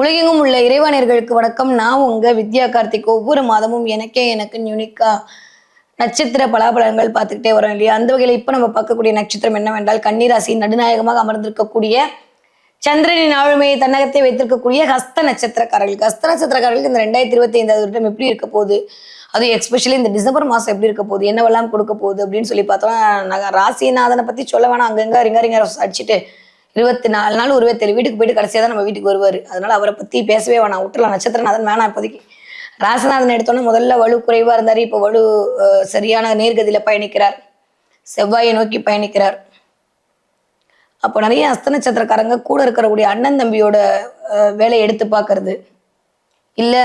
உலகெங்கும் உள்ள இறைவாணியர்களுக்கு வணக்கம். நான் உங்க வித்யா கார்த்திக். ஒவ்வொரு மாதமும் எனக்கே எனக்கு யூனிக்கா நட்சத்திர பலாபலன்கள் பார்த்துக்கிட்டே வரோம் இல்லையா? அந்த வகையில் இப்போ நம்ம பார்க்கக்கூடிய நட்சத்திரம் என்னவென்றால் கன்னிராசி நடுநாயகமாக அமர்ந்திருக்கக்கூடிய சந்திரனின் ஆளுமையை தன்னகத்தை வைத்திருக்கக்கூடிய ஹஸ்த நட்சத்திரக்காரர்களுக்கு ஹஸ்த நட்சத்திரக்காரர்களுக்கு இந்த ரெண்டாயிரத்தி இருபத்தி ஐந்தாவது வருடம் எப்படி இருக்க போகுது? அது எக்ஸ்பெஷலி இந்த டிசம்பர் மாதம் எப்படி இருக்க போகுது? என்னவெல்லாம் கொடுக்க போகுது அப்படின்னு சொல்லி பார்த்தோம்னா நான் ராசிநாதனை பற்றி சொல்ல வேணாம். அங்கங்கே ரிங்க ரிங்க அடிச்சுட்டு இருபத்தி நாலு நாள் இருபத்தேழு வீட்டுக்கு போயிட்டு கடைசியாக தான் நம்ம வீட்டுக்கு வருவார். அதனால அவரை பற்றி பேசவே வேணாம். விட்டுலாம் நட்சத்திரநாதன் வேணாம் இப்போதைக்கு. ராசநாதன் எடுத்தோன்னே முதல்ல வலு குறைவாக இருந்தார். இப்போ வலு சரியான நேர்கதியில் பயணிக்கிறார். செவ்வாயை நோக்கி பயணிக்கிறார். அப்போ நிறைய அஸ்த நட்சத்திரக்காரங்க கூட இருக்கிறக்கூடிய அண்ணன் தம்பியோட வேலையை எடுத்து பார்க்கறது. இல்லை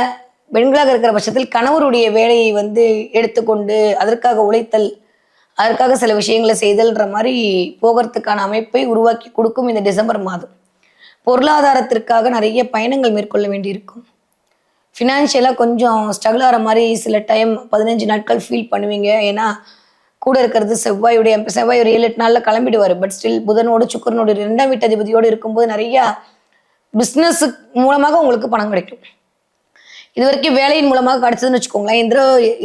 பெண்களாக இருக்கிற பட்சத்தில் கணவருடைய வேலையை வந்து எடுத்துக்கொண்டு அதற்காக உழைத்தல். அதற்காக சில விஷயங்களை செய்தல்ன்ற மாதிரி போகிறதுக்கான அமைப்பை உருவாக்கி கொடுக்கும் இந்த டிசம்பர் மாதம். பொருளாதாரத்திற்காக நிறைய பயணங்கள் மேற்கொள்ள வேண்டியிருக்கும். ஃபினான்ஷியலாக கொஞ்சம் ஸ்ட்ரகிள் ஆகிற மாதிரி சில டைம் பதினஞ்சு நாட்கள் ஃபீல் பண்ணுவீங்க. ஏன்னா கூட இருக்கிறது செவ்வாயுடைய செவ்வாய் ஒரு ஏழு எட்டு நாளில் கிளம்பிடுவார். பட் ஸ்டில் புதனோடு சுக்கரனோடு ரெண்டாம் வீட்டு அதிபதியோடு இருக்கும்போது நிறையா பிஸ்னஸ் மூலமாக உங்களுக்கு பணம் கிடைக்கும். இது வரைக்கும் வேலையின் மூலமாக கிடைச்சதுன்னு வச்சுக்கோங்களேன். இந்த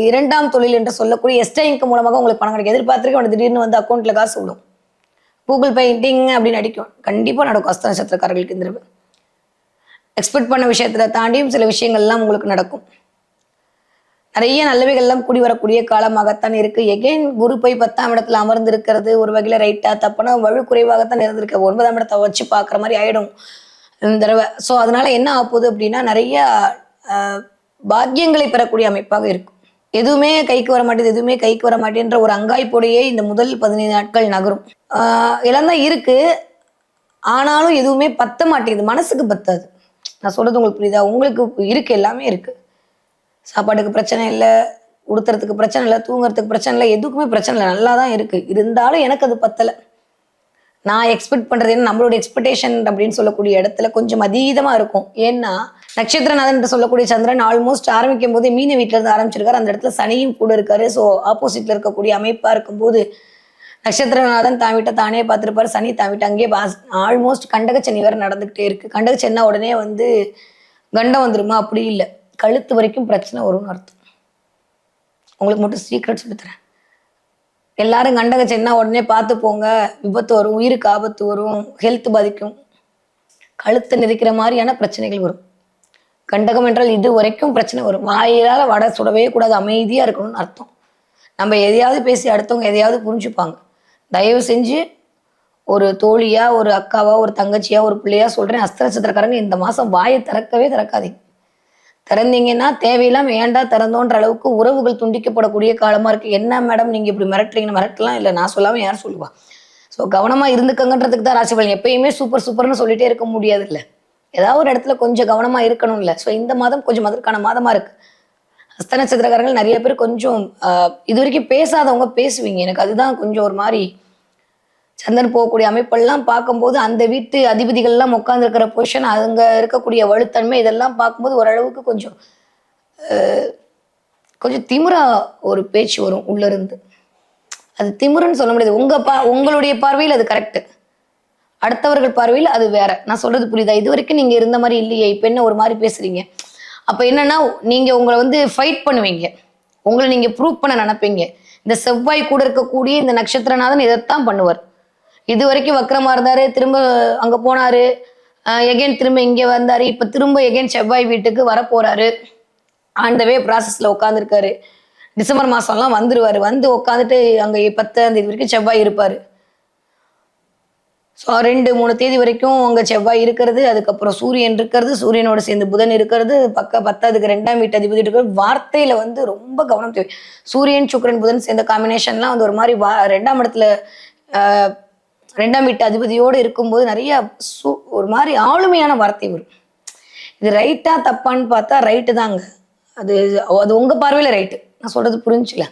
இரண்டாம் தொழில் என்று சொல்லக்கூடிய எஸ்டா மூலமாக உங்களுக்கு பணம் கிடைக்கும். எதிர்பார்த்துருக்க அவனுக்கு திடீர்னு வந்து அக்கௌண்ட்ல காசு விடும். கூகுள் பெயிண்டிங் அப்படின்னு அடிக்கும். கண்டிப்பாக நடக்கும். அஸ்த நட்சத்திரக்காரர்களுக்கு இந்த எக்ஸ்பெக்ட் பண்ண விஷயத்தை தாண்டியும் சில விஷயங்கள்லாம் உங்களுக்கு நடக்கும். நிறைய நல்லவைகள்லாம் கூடி வரக்கூடிய காலமாகத்தான் இருக்குது எகைன் குரு போய் பத்தாம் இடத்துல அமர்ந்திருக்கிறது. ஒரு வகையில் ரைட்டாக தப்புனா வலு குறைவாகத்தான் இருந்திருக்கு. ஒன்பதாம் இடத்தை வச்சு பார்க்குற மாதிரி ஆகிடும் இந்த தடவை. ஸோ அதனால் என்ன ஆகுது அப்படின்னா நிறையா பாக்கியங்களை பெறக்கூடிய அமைப்பாக இருக்கும். எதுவுமே கைக்கு வர மாட்டேது எதுவுமே கைக்கு வர மாட்டேன்ற ஒரு அங்காய்ப்போடையே இந்த முதல் பதினைந்து நாட்கள் நகரும். எல்லாம் தான் இருக்கு. ஆனாலும் எதுவுமே பத்த மாட்டேங்குது மனசுக்கு பத்தாது. நான் சொல்றது உங்களுக்கு புரியுதா? உங்களுக்கு இருக்கு எல்லாமே இருக்கு. சாப்பாட்டுக்கு பிரச்சனை இல்லை உடுத்துறதுக்கு பிரச்சனை இல்லை தூங்குறதுக்கு பிரச்சனை இல்லை எதுக்குமே பிரச்சனை இல்லை. நல்லா தான் இருக்கு. இருந்தாலும் எனக்கு அது பத்தலை. நான் எக்ஸ்பெக்ட் பண்ணுறது என்ன? நம்மளோட எக்ஸ்பெக்டேஷன் அப்படின்னு சொல்லக்கூடிய இடத்துல கொஞ்சம் அதீதமாக இருக்கும். ஏன்னா நட்சத்திரநாதன் சொல்லக்கூடிய சந்திரன் ஆல்மோஸ்ட் ஆரம்பிக்கும் போதே மீன வீட்டுல இருந்து ஆரம்பிச்சிருக்காரு. அந்த இடத்துல சனியும் கூட இருக்காரு. ஸோ ஆப்போசிட்ல இருக்கக்கூடிய அமைப்பாக இருக்கும்போது நட்சத்திரநாதன் தான் தானே பார்த்துருப்பாரு. சனி தான் அங்கேயே அங்கேயே ஆல்மோஸ்ட் கண்டக சனி வேறு நடந்துகிட்டே இருக்கு. கண்டக சென்னா உடனே வந்து கண்டம் வந்துருமா? அப்படி இல்லை. கழுத்து வரைக்கும் பிரச்சனை வரும்னு அர்த்தம். உங்களுக்கு மட்டும் சீக்ரெட் சொல்லித்தரேன். எல்லாரும் கண்டக சென்னா உடனே பார்த்து போங்க. விபத்து வரும் உயிருக்கு ஆபத்து வரும் ஹெல்த் பாதிக்கும். கழுத்தை நெரிக்கிற மாதிரியான பிரச்சனைகள் வரும். கண்டகம் என்றால் இது வரைக்கும் பிரச்சனை வரும். வாயிலால் வடை சுடவே கூடாது அமைதியாக இருக்கணும்னு அர்த்தம். நம்ம எதையாவது பேசி அடுத்தவங்க எதையாவது புரிஞ்சுப்பாங்க. தயவு செஞ்சு ஒரு தோழியா ஒரு அக்காவா ஒரு தங்கச்சியா ஒரு பிள்ளையா சொல்றேன். அஸ்திர நட்சத்திரக்காரங்க இந்த மாசம் வாயை திறக்கவே திறக்காதீங்க. திறந்தீங்கன்னா தேவையில்லாம வேண்டாம் திறந்தோன்ற அளவுக்கு உறவுகள் துண்டிக்கப்படக்கூடிய காலமா இருக்கு. என்ன மேடம் நீங்க இப்படி மிரட்டுறீங்கன்னு மிரட்டலாம்? இல்லை நான் சொல்லாம யார் சொல்லுவா? ஸோ கவனமா இருந்துக்கங்கன்றதுக்கு தான் ராசி பலன் எப்பயுமே சூப்பர் சூப்பர்னு சொல்லிட்டே இருக்க முடியாது இல்லை ஏதாவது ஒரு இடத்துல கொஞ்சம் கவனமா இருக்கணும்ல. ஸோ இந்த மாதம் கொஞ்சம் அதற்கான மாதமா இருக்கு. ஹஸ்த நட்சத்திரக்காரங்கள் நிறைய பேர் கொஞ்சம் இது வரைக்கும் பேசாதவங்க பேசுவீங்க. எனக்கு அதுதான் கொஞ்சம் ஒரு மாதிரி சந்திரன் போகக்கூடிய அமைப்பெல்லாம் பார்க்கும்போது அந்த வீட்டு அதிபதிகள்லாம் உட்காந்துருக்கிற பொசிஷன் அங்கே இருக்கக்கூடிய வலுத்தன்மை இதெல்லாம் பார்க்கும்போது ஓரளவுக்கு கொஞ்சம் கொஞ்சம் திமிரா ஒரு பேச்சு வரும் உள்ளேருந்து. அது திமிருன்னு சொல்ல முடியாது. உங்கள் பா உங்களுடைய பார்வையில் அது கரெக்ட் அடுத்தவர்கள் பார்வையில் அது வேற. நான் சொல்கிறது புரியுதா? இது வரைக்கும் நீங்கள் இருந்த மாதிரி இல்லையே. இப்போ என்ன ஒரு மாதிரி பேசுகிறீங்க அப்போ என்னென்னா நீங்கள் உங்களை வந்து ஃபைட் பண்ணுவீங்க. உங்களை நீங்கள் ப்ரூவ் பண்ண நினைப்பீங்க. இந்த செவ்வாய் கூட இருக்கக்கூடிய இந்த நட்சத்திரநாதன் இதைத்தான் பண்ணுவார். இது வரைக்கும் வக்கரமா இருந்தாரு. திரும்ப அங்க போனாரு. எகைன் திரும்ப இங்க வந்தாரு. இப்ப திரும்ப எகைன் செவ்வாய் வீட்டுக்கு வர போறாரு த வே ப்ராசஸ்ல உட்காந்துருக்காரு டிசம்பர் மாசம்லாம் வந்துருவாரு. வந்து உட்காந்துட்டு அங்க பத்தாம் தேதி வரைக்கும் செவ்வாய் இருப்பாரு. ஸோ ரெண்டு மூணு தேதி வரைக்கும் அங்கே செவ்வாய் இருக்கிறது. அதுக்கப்புறம் சூரியன் இருக்கிறது. சூரியனோட சேர்ந்து புதன் இருக்கிறது. பக்க பத்தாவதுக்கு ரெண்டாம் வீட்டு அதிபதி இருக்கிறது வார்த்தையில வந்து ரொம்ப கவனம் தேவை. சூரியன் சுக்கரன் புதன் சேர்ந்த காம்பினேஷன்லாம் வந்து ஒரு மாதிரி வா ரெண்டாம் இடத்துல ரெண்டாம் வீட்டு அதிபதியோடு இருக்கும்போது நிறைய சு ஒரு மாதிரி ஆளுமையான வார்த்தை வரும். இது ரைட்டா தப்பான்னு பார்த்தா ரைட்டு தாங்க. அது அது உங்கள் பார்வையில் ரைட்டு நான் சொல்கிறது புரிஞ்சுல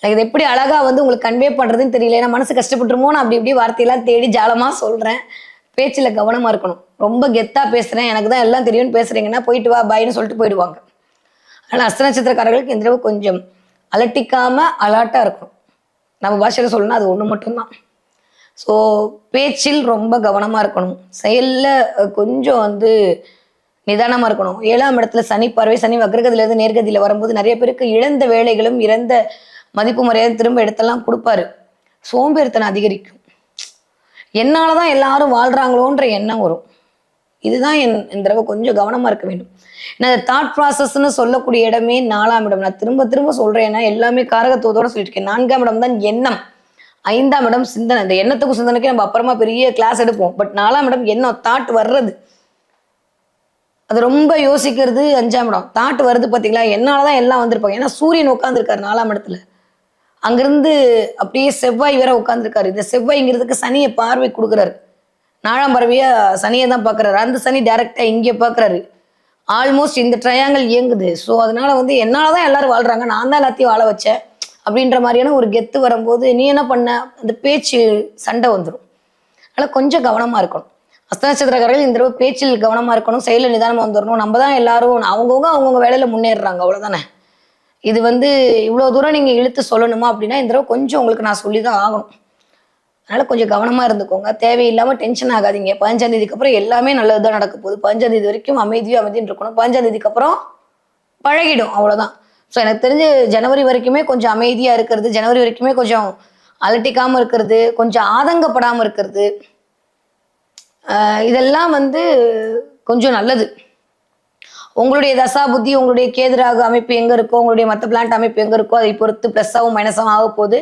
எனக்கு இது எப்படி அழகாக வந்து உங்களுக்கு கன்வே பண்ணுறதுன்னு தெரியல. ஏன்னா மனசு கஷ்டப்பட்டுருமோ? நான் அப்படி இப்படி வார்த்தையெல்லாம் தேடி ஜாலமாக சொல்கிறேன் பேச்சில் கவனமாக இருக்கணும். ரொம்ப கெத்தாக பேசுகிறேன் எனக்கு தான் எல்லாம் தெரியும்னு பேசுகிறீங்கன்னா போயிட்டு வா பாய்னு சொல்லிட்டு போயிடுவாங்க. ஆனால் அஸ்த நட்சத்திரக்காரர்களுக்கு இந்த தடவை கொஞ்சம் அலட்டிக்காமல் அலாட்டாக இருக்கணும். நம்ம பாஷையில் சொல்லணும்னா அது ஒன்று மட்டும்தான். ஸோ பேச்சில் ரொம்ப கவனமாக இருக்கணும். செயலில் கொஞ்சம் வந்து நிதானமாக இருக்கணும். ஏழாம் இடத்துல சனி பார்வை சனி வக்ரகதியில நேர்கதியில் வரும்போது நிறைய பேருக்கு இழந்த வேலைகளும் இறந்த மதிப்பு முறையாக திரும்ப எடுத்தெல்லாம் கொடுப்பாரு. சோம்பேறித்தனம் அதிகரிக்கும். என்னால் தான் எல்லாரும் வாழ்கிறாங்களோன்ற எண்ணம் வரும். இதுதான் என் இந்த தடவை கொஞ்சம் கவனமாக இருக்க வேண்டும். நான் தாட் ப்ராசஸ்ன்னு சொல்லக்கூடிய இடமே நாலாம் இடம். நான் திரும்ப திரும்ப சொல்கிறேன் ஏன்னா எல்லாமே காரகத்துவத்தோடு சொல்லியிருக்கேன் நான்காம் இடம் தான் எண்ணம். ஐந்தாம் இடம் சிந்தனை. இந்த எண்ணத்துக்கும் சிந்தனைக்கு நம்ம அப்புறமா பெரிய கிளாஸ் எடுப்போம். பட் நாலாம் இடம் எண்ணம் தாட் வர்றது. அது ரொம்ப யோசிக்கிறது அஞ்சாம் இடம். தாட் வருது பார்த்தீங்களா? என்னால் தான் எல்லாம் வந்திருப்பாங்க. ஏன்னா சூரியன் உட்காந்துருக்காரு நாலாம் இடத்துல. அங்கிருந்து அப்படியே செவ்வாய் வேற உட்காந்துருக்காரு இந்த செவ்வாய்ங்கிறதுக்கு சனியை பார்வை கொடுக்குறாரு. நாலாம் பறவையாக சனியை தான் பார்க்குறாரு. அந்த சனி டைரெக்டாக இங்கே பார்க்குறாரு. ஆல்மோஸ்ட் இந்த ட்ரையாங்கல் இயங்குது. ஸோ அதனால வந்து என்னால் தான் எல்லோரும் வாழ்கிறாங்க நான் தான் எல்லாத்தையும் வாழ வச்சேன். அப்படின்ற மாதிரியான ஒரு கெத்து வரும்போது நீ என்ன பண்ண? அந்த பேச்சு சண்டை வந்துடும் அதனால கொஞ்சம் கவனமாக இருக்கணும். அஸ்தநட்சத்திரக்காரர்கள் இந்த தடவை பேச்சில் கவனமாக இருக்கணும். செயலில் நிதானமாக வந்துடணும் நம்ம தான் எல்லாரும் அவங்கவுங்க அவங்கவுங்க வேலையில் முன்னேறுறாங்க. அவ்வளோதானே இது வந்து இவ்வளோ தூரம் நீங்கள் இழுத்து சொல்லணுமா அப்படின்னா இந்த தடவை கொஞ்சம் உங்களுக்கு நான் சொல்லி தான் ஆகணும். அதனால் கொஞ்சம் கவனமாக இருந்துக்கோங்க. தேவையில்லாமல் டென்ஷன் ஆகாதீங்க. பதினஞ்சாந்தேதிக்கு அப்புறம் எல்லாமே நல்லதுதான் நடக்க போகுது. பதினஞ்சாந்தேதி வரைக்கும் அமைதியும் அமைதியும் இருக்கணும். பதினஞ்சாந்தேதிக்கு அப்புறம் பழகிடும். அவ்வளோதான் ஸோ எனக்கு தெரிஞ்சு ஜனவரி வரைக்குமே கொஞ்சம் அமைதியாக இருக்கிறது ஜனவரி வரைக்குமே கொஞ்சம் அலட்டிக்காமல் இருக்கிறது கொஞ்சம் ஆதங்கப்படாமல் இருக்கிறது இதெல்லாம் வந்து கொஞ்சம் நல்லது. உங்களுடைய தசா புத்தி உங்களுடைய கேதுராக அமைப்பு எங்கே இருக்கோ உங்களுடைய மற்ற பிளான்ட் அமைப்பு எங்கே இருக்கோ அதை பொறுத்து ப்ளஸ்ஸாகவும் மைனஸாகவும் ஆக போகுது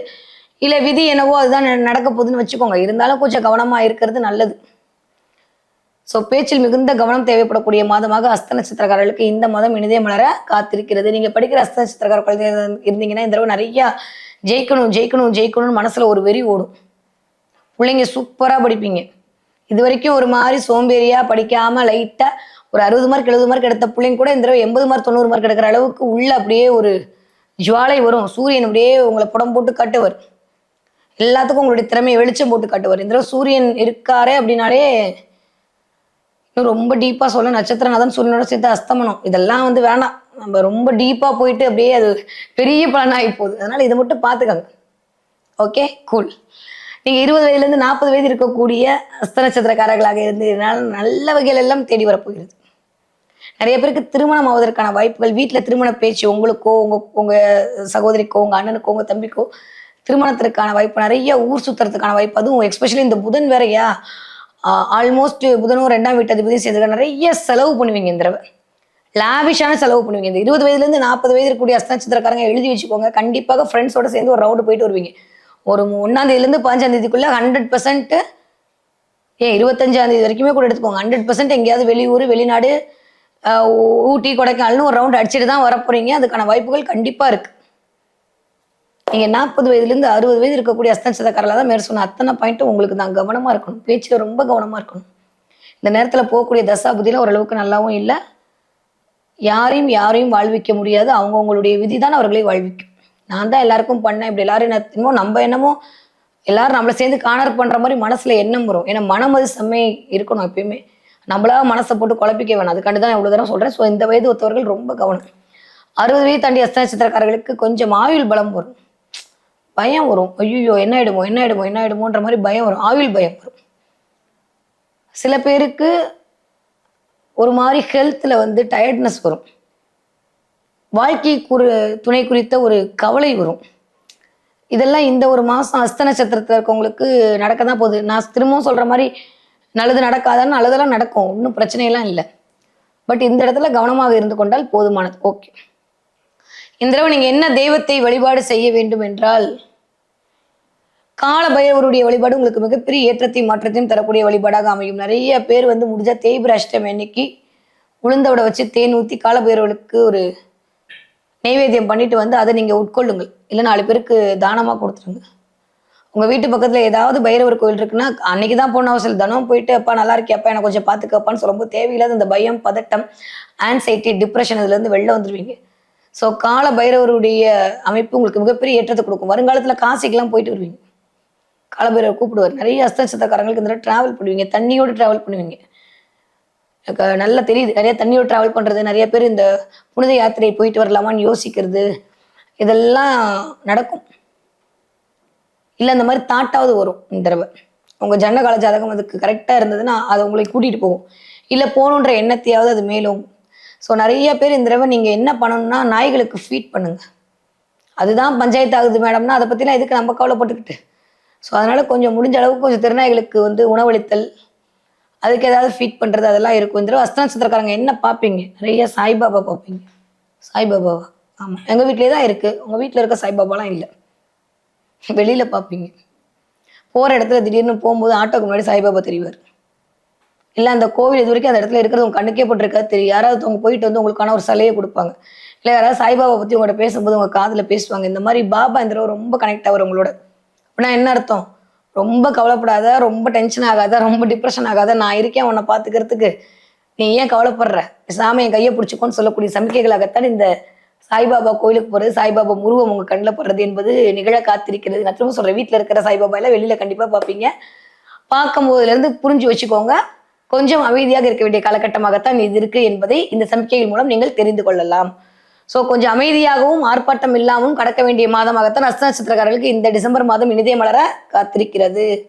இல்லை விதி என்னவோ அதுதான் நடக்க போகுதுன்னு வச்சுக்கோங்க. இருந்தாலும் கொஞ்சம் கவனமாக இருக்கிறது நல்லது. ஸோ பேச்சில் மிகுந்த கவனம் தேவைப்படக்கூடிய மாதமாக அஸ்த நட்சத்திரக்காரர்களுக்கு இந்த மாதம் இனிதே மலர காத்திருக்கிறது. நீங்கள் படிக்கிற அஸ்த நட்சத்திரக்கார குழந்தை இருந்தீங்கன்னா இந்த தடவை நிறையா ஜெயிக்கணும் ஜெயிக்கணும் ஜெயிக்கணும்னு மனசில் ஒரு வெறி ஓடும். பிள்ளைங்க சூப்பராக படிப்பீங்க. இது வரைக்கும் ஒரு மாதிரி சோம்பேறியாக படிக்காமல் லைட்டாக ஒரு அறுபது மார்க் எழுபது மார்க் எடுத்த பிள்ளைங்க கூட இந்த தடவை எண்பது மார்க் தொண்ணூறு மார்க் எடுக்கிற அளவுக்கு உள்ள அப்படியே ஒரு ஜுவாலை வரும். சூரியன் அப்படியே உங்களை புடம் போட்டு காட்டுவார். எல்லாத்துக்கும் உங்களுடைய திறமையை வெளிச்சம் போட்டு காட்டுவார். இந்த தடவை சூரியன் இருக்காரே அப்படின்னாலே ரொம்ப டீப்பா சொல்ல. நட்சத்திரநாதன் சூரியனோட சேர்த்து அஸ்தமனம். இதெல்லாம் வந்து வேணாம். நம்ம ரொம்ப டீப்பா போயிட்டு அப்படியே அது பெரிய பலனாகி போகுது. அதனால இதை மட்டும் பார்த்துக்கங்க. ஓகே கூல் நீங்க இருபது வயதுலேருந்து நாற்பது வயது இருக்கக்கூடிய அஸ்த நட்சத்திரக்காரர்களாக இருந்ததுனால நல்ல வகையில் எல்லாம் தேடி வரப்போகிறது. நிறைய பேருக்கு திருமணம் ஆவதற்கான வாய்ப்புகள் வீட்டில் திருமண பேச்சு உங்களுக்கோ உங்க உங்க சகோதரிக்கோ உங்க அண்ணனுக்கோ உங்க தம்பிக்கோ திருமணத்திற்கான வாய்ப்பு நிறைய ஊர் சுத்துறதுக்கான வாய்ப்பு. அதுவும் எஸ்பெஷலி இந்த புதன் வேறையா? ஆல்மோஸ்ட் புதனும் ரெண்டாம் வீட்டு அதிபதியும் சேர்ந்து நிறைய செலவு பண்ணுவீங்க இந்த தடவை. லாவிஷான செலவு பண்ணுவீங்க. இந்த இருபது வயதுலேருந்து நாற்பது வயது இருக்கக்கூடிய அஸ்தனச்சித்திரக்காரங்க எழுதி வச்சுக்கோங்க. கண்டிப்பாக ஃப்ரெண்ட்ஸோட சேர்ந்து ஒரு ரவுண்டு போயிட்டு வருவீங்க. ஒரு ஒன்றாம் தேதியிலேருந்து பதினஞ்சாம் ஹண்ட்ரட் பர்சன்ட்டு ஏன் இருபத்தஞ்சாம் தேதி வரைக்குமே கூட எடுத்துக்கோங்க. ஹண்ட்ரட் பர்சன்ட் எங்கேயாவது வெளியூர் வெளிநாடு ஊட்டி கொடைக்கானல்னு ஒரு ரவுண்ட் அடிச்சுட்டு தான் வரப்போறீங்க. அதுக்கான வாய்ப்புகள் கண்டிப்பாக இருக்குது நீங்க நாற்பது வயதுலேருந்து அறுபது வயது இருக்கக்கூடிய அஸ்தநட்சத்திரக்காரல தான் மேல சொன்ன அத்தனை பாயிண்ட்டும் உங்களுக்கு தான் கவனமா இருக்கணும். பேச்சுல ரொம்ப கவனமா இருக்கணும். இந்த நேரத்துல போகக்கூடிய தசாபுதியில் ஓரளவுக்கு நல்லாவும் இல்லை. யாரையும் யாரையும் வாழ்விக்க முடியாது. அவங்கவுங்களுடைய விதி தான் அவர்களை வாழ்விக்கும். நான் தான் எல்லாருக்கும் பண்ணேன். இப்படி எல்லாரும் என்னமோ நம்ம என்னமோ எல்லாரும் நம்மளை சேர்ந்து காணர் பண்ற மாதிரி மனசுல எண்ணம் வரும். ஏன்னா மனம் அது செம்மை இருக்கணும் எப்பயுமே. நம்மளா மனசை போட்டு குழப்பிக்க வேணாம். அதுக்காண்டி தான் இவ்வளவு தூரம் சொல்றேன். ஸோ இந்த வயது ஒத்தவர்கள் ரொம்ப கவனம். அறுபது வயது தாண்டி அஸ்த நட்சத்திரக்காரர்களுக்கு கொஞ்சம் ஆயுள் பலம் வரும். பயம் வரும். ஐயோ என்ன ஆயிடுமோ என்ன ஆயிடுமோ என்ன ஆயிடுமோன்ற மாதிரி பயம் வரும். ஆயுள் பயம் வரும். சில பேருக்கு ஒரு மாதிரி ஹெல்த்தில் வந்து டயர்ட்னஸ் வரும். வாழ்க்கை குறு துணை குறித்த ஒரு கவலை வரும். இதெல்லாம் இந்த ஒரு மாதம் அஸ்த நட்சத்திரத்தில் இருக்கவங்களுக்கு நடக்க தான் போகுது. நான் திரும்பவும் சொல்கிற மாதிரி நல்லது நடக்காதான்னு நல்லதெல்லாம் நடக்கும். ஒன்றும் பிரச்சனையெல்லாம் இல்லை. பட் இந்த இடத்துல கவனமாக இருந்து கொண்டால் போதுமானது. ஓகே இந்த தடவை நீங்க என்ன தெய்வத்தை வழிபாடு செய்ய வேண்டும் என்றால் கால பைரவருடைய வழிபாடு உங்களுக்கு மிகப்பெரிய ஏற்றத்தையும் மாற்றத்தையும் தரக்கூடிய வழிபாடாக அமையும். நிறைய பேர் வந்து முடிஞ்ச தேய்பிர அஷ்டமி அன்னைக்கு உளுந்தவடை வச்சு தேன் ஊற்றி கால பைரவர்களுக்கு ஒரு நைவேத்தியம் பண்ணிட்டு வந்து அதை நீங்க உட்கொள்ளுங்கள். இல்லை நாலு பேருக்கு தானமாக கொடுத்துருங்க. உங்க வீட்டு பக்கத்துல ஏதாவது பைரவர் கோயில் இருக்குன்னா அன்னைக்கு தான் போன அவசியம் தினம் போயிட்டு அப்பா நல்லா இருக்கியாப்பா எனக்கு கொஞ்சம் பார்த்துக்கப்பான்னு சொல்லும்போது தேவையில்லாத இந்த பயம் பதட்டம் ஆன்சைட்டி டிப்ரெஷன் இதுல இருந்து வெளில வந்துருவீங்க. ஸோ கால பைரவருடைய அமைப்பு உங்களுக்கு மிகப்பெரிய ஏற்றத்தை கொடுக்கும். வருங்காலத்தில் காசிக்கெல்லாம் போயிட்டு வருவீங்க. காலபைரவர் கூப்பிடுவார். நிறைய அஸ்தநட்சத்திரக்காரங்களுக்கு இந்த டிராவல் பண்ணுவீங்க. தண்ணியோடு டிராவல் பண்ணுவீங்க. நல்லா தெரியுது. நிறைய தண்ணியோடு டிராவல் பண்ணுறது நிறைய பேர் இந்த புனித யாத்திரை போயிட்டு வரலாமான்னு யோசிக்கிறது. இதெல்லாம் நடக்கும். இல்லை இந்த மாதிரி தாட்டாவது வரும் இந்த தடவை. உங்கள் ஜன்னகால ஜாதகம் அதுக்கு கரெக்டாக இருந்ததுன்னா அது உங்களை கூட்டிகிட்டு போகும். இல்லை போகணுன்ற எண்ணத்தையாவது அது மேலும் ஸோ நிறைய பேர் இந்த தடவை நீங்கள் என்ன பண்ணணும்னா நாய்களுக்கு ஃபீட் பண்ணுங்க. அதுதான் பஞ்சாயத்து ஆகுது மேடம்னா அதை பற்றிலாம் எதுக்கு நம்ம கவலைப்பட்டுக்கிட்டு? ஸோ அதனால் கொஞ்சம் முடிஞ்ச அளவுக்கு கொஞ்சம் திருநாய்களுக்கு வந்து உணவளித்தல் அதுக்கு ஏதாவது ஃபீட் பண்ணுறது அதெல்லாம் இருக்கும். இந்த தடவை அஸ்த என்ன பார்ப்பீங்க? நிறைய சாய்பாபா பார்ப்பீங்க. சாய்பாபாவா? ஆமாம் எங்கள் வீட்டிலே தான் இருக்குது உங்கள் வீட்டில் இருக்க சாய்பாபாலாம் இல்லை. வெளியில் பார்ப்பீங்க. போகிற இடத்துல திடீர்னு போகும்போது ஆட்டோக்கு முன்னாடி சாய்பாபா தெரிவார். இல்லை அந்த கோவில் இது வரைக்கும் அந்த இடத்துல இருக்கிறது உங்க கண்ணுக்கே போட்டிருக்காது. தெரியும் யாராவது அவங்க போயிட்டு வந்து உங்களுக்கான ஒரு சிலையை கொடுப்பாங்க. இல்லை யாராவது சாய்பாபா பற்றி உங்கள்கிட்ட பேசும்போது உங்கள் காதில் பேசுவாங்க. இந்த மாதிரி பாபா இந்த தடவை ரொம்ப கனெக்ட் ஆகுற உங்களோட. அப்படின்னா என்ன அர்த்தம்? ரொம்ப கவலைப்படாத ரொம்ப டென்ஷன் ஆகாத ரொம்ப டிப்ரெஷன் ஆகாத நான் இருக்கேன் உன்னை பார்த்துக்கிறதுக்கு நீ ஏன் கவலைப்படுற? சாமி என் கையை பிடிச்சிக்கோன்னு சொல்லக்கூடிய சமிக்கைகளாகத்தான் இந்த சாய்பாபா கோயிலுக்கு போகிறது சாய்பாபா உருவம் உங்கள் கண்ணில் படுறது என்பது நிகழ காத்திருக்கிறது. நான் திரும்ப சொல்கிறேன் வீட்டில் இருக்கிற சாய்பாபா எல்லாம் வெளியில் கண்டிப்பாக பார்ப்பீங்க. பார்க்கும் போதுலேருந்து புரிஞ்சு வச்சுக்கோங்க. கொஞ்சம் அமைதியாக இருக்க வேண்டிய காலகட்டமாகத்தான் இது இருக்கு என்பதை இந்த சமிக்கைகள் மூலம் நீங்கள் தெரிந்து கொள்ளலாம். ஸோ கொஞ்சம் அமைதியாகவும் ஆர்ப்பாட்டம் இல்லாமலும் கடக்க வேண்டிய மாதமாகத்தான் அஸ்த நட்சத்திரக்காரர்களுக்கு இந்த டிசம்பர் மாதம் இனிதே மலர காத்திருக்கிறது.